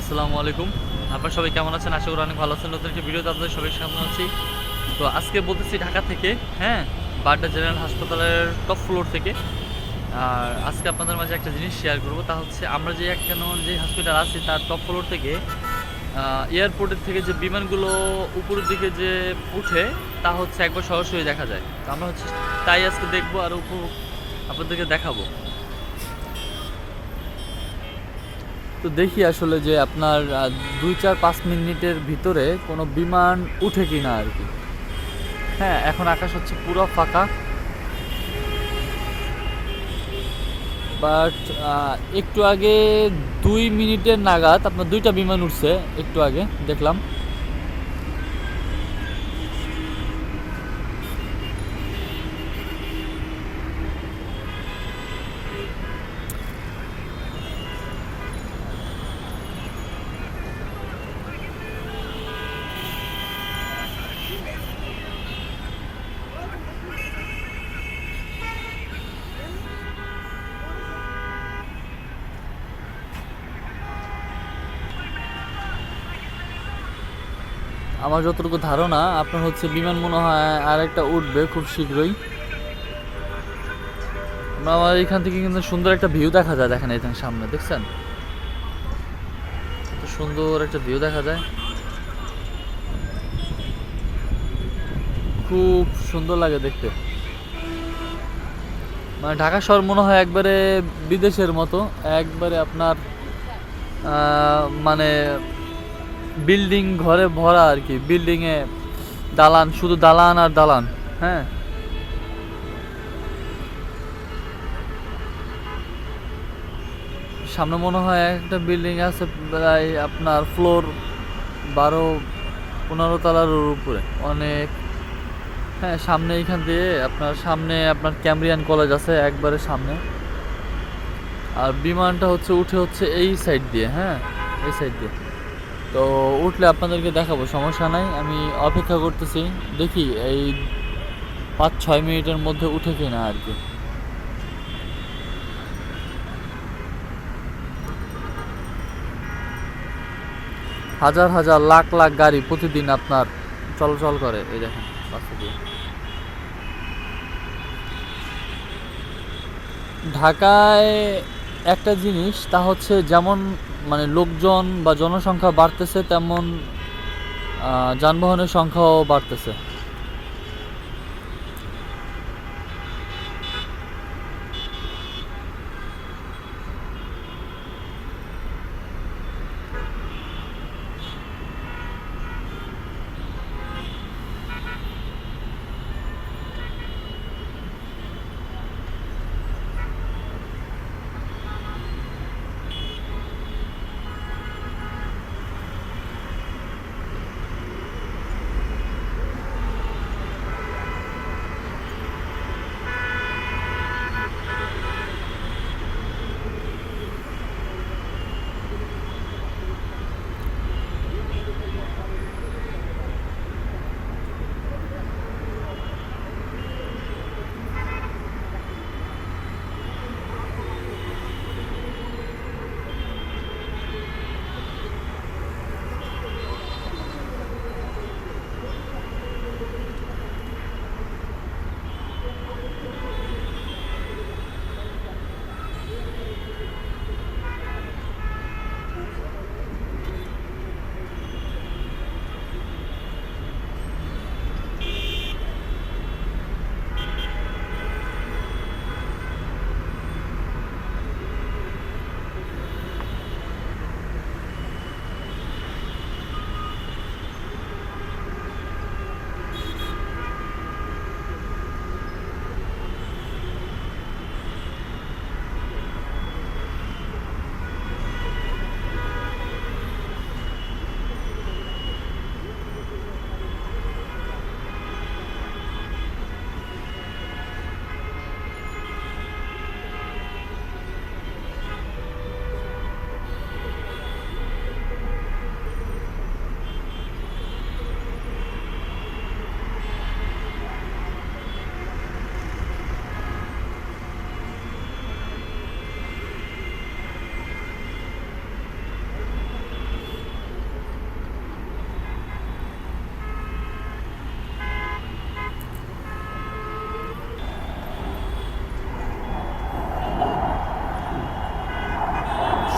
আসসালামু আলাইকুম। আপনারা সবাই কেমন আছেন? আশা করি অনেক ভালো আছেন। নতুন একটি ভিডিওতে আপনাদের সবাই সামনে আছি তো আজকে বলতেছি ঢাকা থেকে হ্যাঁ বাড্ডা জেনারেল হাসপাতালের টপ ফ্লোর থেকে। আর আজকে আপনাদের মাঝে একটা জিনিস শেয়ার করব, তা হচ্ছে আমরা যে কেন যে হসপিটাল আছি, তার টপ ফ্লোর থেকে এয়ারপোর্টের থেকে যে বিমানগুলো উপরের দিকে যে উঠে, তা হচ্ছে একবার সরাসরি দেখা যায়। তো আমরা হচ্ছে তাই আজকে দেখব আর উপভোগ আপনাদেরকে দেখাবো। তো দেখি আসলে যে আপনার দুই চার পাঁচ মিনিটের ভিতরে কোনো বিমান উঠে কি না আর কি। হ্যাঁ এখন আকাশ হচ্ছে পুরো ফাঁকা। বাট একটু আগে দুই মিনিটের নাগাদ আপনার দুইটা বিমান উঠছে, একটু আগে দেখলাম। আমার যতটুকু ধারণা, আপনার হচ্ছে বিমান মনে হয় আর একটা উঠবে খুব শীঘ্রই। আমরা এখান থেকে কিন্তু সুন্দর একটা ভিউ দেখা যায়, দেখেন এখানে সামনে, দেখছেন? সুন্দর একটা ভিউ দেখা যায়। খুব সুন্দর লাগে দেখতে। মানে ঢাকা শহর মনে হয় একবারে বিদেশের মতো, একবারে আপনার মানে বিল্ডিং ঘরে ভরা আর কি। বিল্ডিংয়ে দালান, শুধু দালান আর দালান হ্যাঁ? সামনে মনে হয় একটা বিল্ডিং আছে প্রায় আপনার ফ্লোর বারো, পনেরো তলার উপরে। অনেক হ্যাঁ সামনে এইখান দিয়ে আপনার সামনে আপনার ক্যামরিয়ান কলেজ আছে একবারে সামনে। আর বিমানটা হচ্ছে, উঠে হচ্ছে এই সাইড দিয়ে হ্যাঁ? এই সাইড দিয়ে। তো উঠলে আপনাদেরকে দেখাবো, সমস্যা নাই, আমি অপেক্ষা করতেছি, দেখি এই পাঁচ, ছয় মিনিটের মধ্যে উঠে কিনা আর কি। হাজার হাজার, লাখ লাখ গাড়ি প্রতিদিন আপনার চলাচল করে, এই দেখেন ঢাকায় একটা জিনিস, তা হচ্ছে যেমন মানে লোকজন বা জনসংখ্যা বাড়তেছে তেমন যানবাহনের সংখ্যাও বাড়তেছে।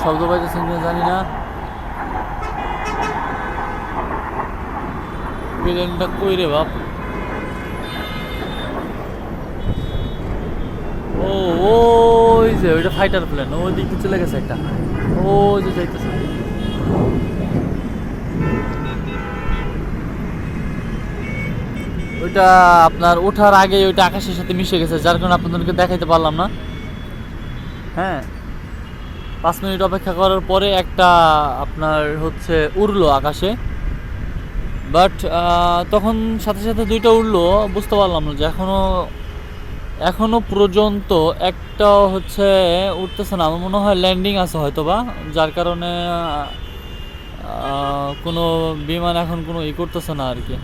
শব্দ পাইতেছেন কিনা জানি না। প্লেনটা কই রে বাপ? ও ওই যে, ওইটা ফাইটার প্লেন ওই দিকে চলে গেছে একটা। ও যে যাইতেছে। ওইটা আপনার ওঠার আগে ওইটা আকাশের সাথে মিশে গেছে, যার কারণে আপনাদেরকে দেখাইতে পারলাম না। হ্যাঁ। পাঁচ মিনিট অপেক্ষা করার পরে একটা আপনার হচ্ছে উড়লো আকাশে। বাট তখন সাথে সাথে দুইটা উড়লো, বুঝতে পারলাম না যে এখনও এখনও পর্যন্ত একটা হচ্ছে উঠতেছে না। আমার মনে হয় ল্যান্ডিং আছে হয়তো বা যার কারণে কোনো বিমান এখন কোনো ই করতেছে না আর কি।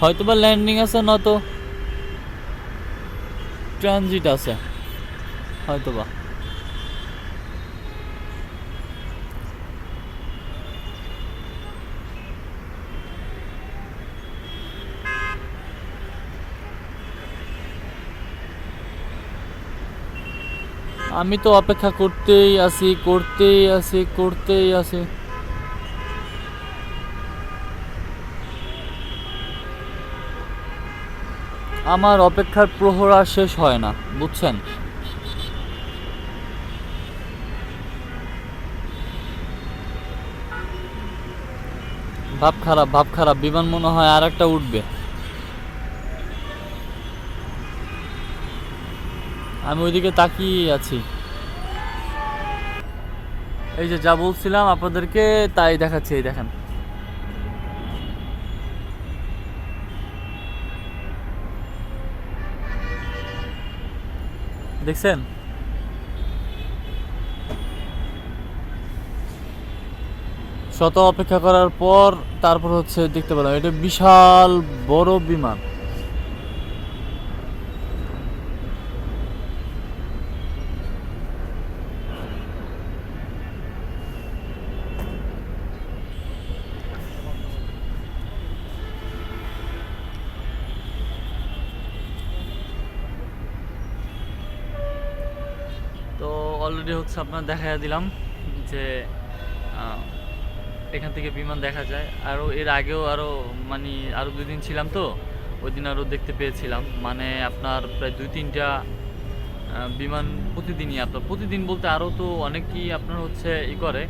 হয়তো বা ল্যান্ডিং আছে, নয়তো ট্রানজিট আছে হয়তো বা আমি তো অপেক্ষা করতেই আছি করতেই আছি করতেই আছি। আমার অপেক্ষার প্রহর আর শেষ হয় না, বুঝছেন? ভাব খারাপ ভাব খারাপ, বিমান মনে হয় আর একটা উঠবে। আমি ওইদিকে তাকিয়ে আছি। এই যে যা বলছিলাম আপনাদেরকে, তাই দেখাচ্ছি, এই দেখেন। দেখছেন? শত অপেক্ষা করার পর তারপর হচ্ছে দেখতে পেলাম, এটা বিশাল বড় বিমান তো অলরেডি হচ্ছে আপনার দেখা দিলাম যে এখান থেকে বিমান দেখা যায়। আরও এর আগেও আরও মানে আরও দুই দিন ছিলাম তো, ওই দিন আরও দেখতে পেয়েছিলাম। মানে আপনার প্রায় দুই তিনটা বিমান প্রতিদিনই আপনার। প্রতিদিন বলতে আরও তো অনেকই আপনার হচ্ছে ই করে।